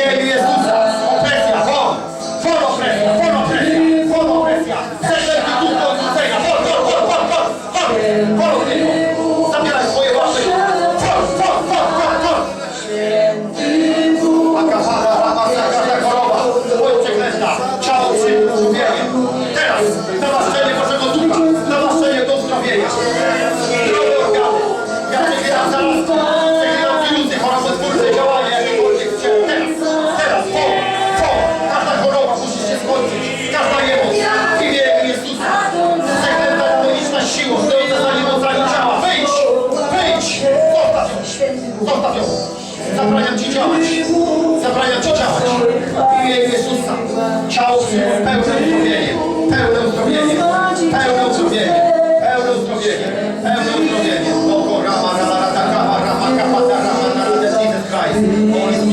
Yeah, yeah. sacrifice.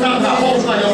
Prawda, Poznań,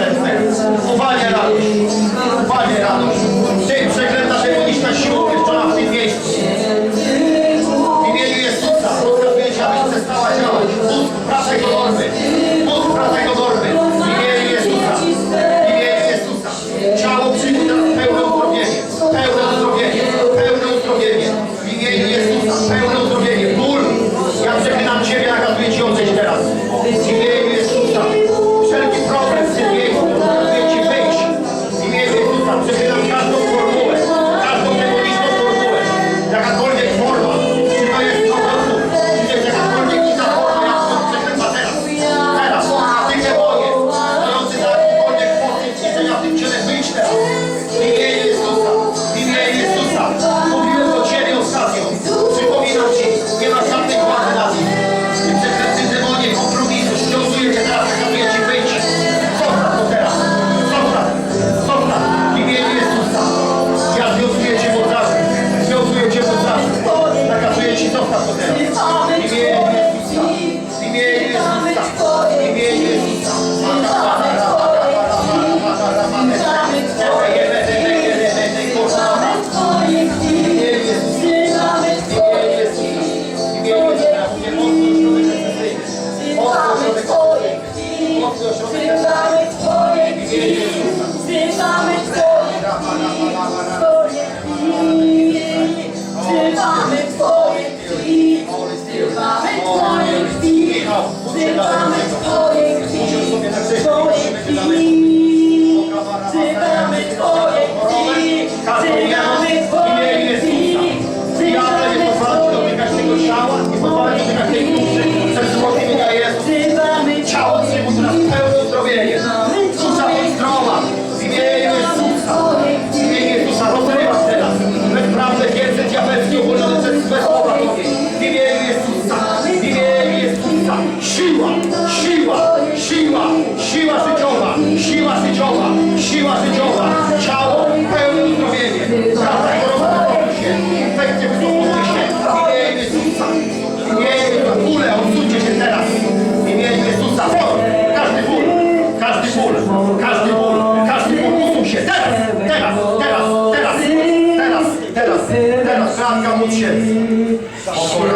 siła życiowa, siła życiowa, ciało pełne zdrowienie. Zaraz rozpoczął się, infekcje wstrzymujcie się w imię Jezusa. W imieniu bóle odsuńcie się teraz. W imię Jezusa. Każdy ból, każdy ból, każdy ból, każdy ból usuń się teraz, teraz, teraz, teraz, teraz, teraz, teraz. Ranka módl się. Pokora.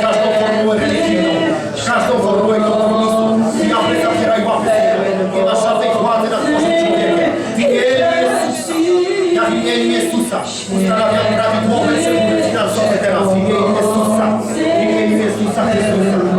w imieniu Jezusa. Ustanawiam prawidłowe przebudy finansowe teraz. W imieniu Jezusa, w imieniu Jezusa Chrystusa.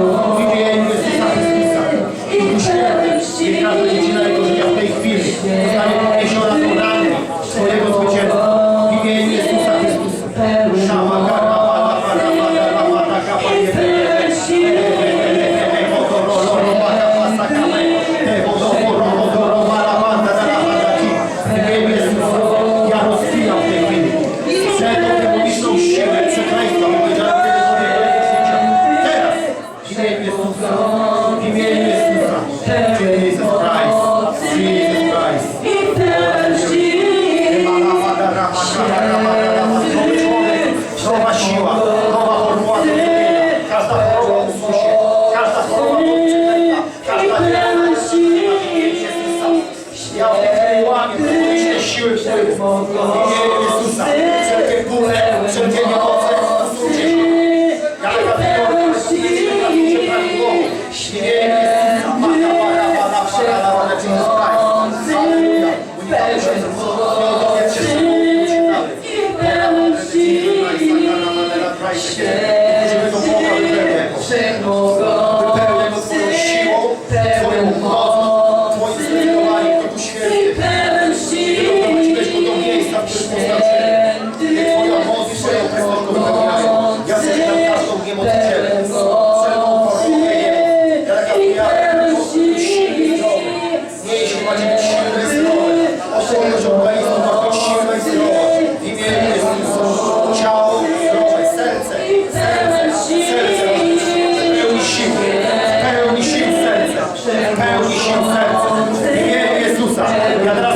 Yes, Yeah.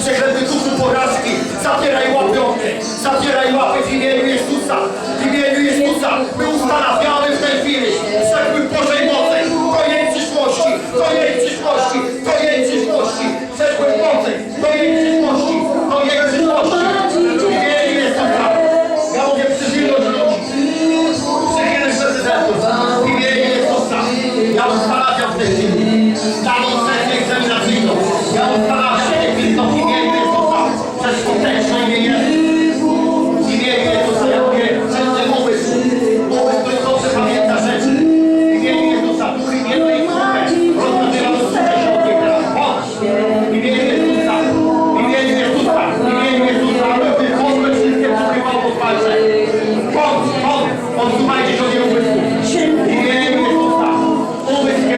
przeklęty kuku porażki, zabieraj łapy od zabieraj łapy.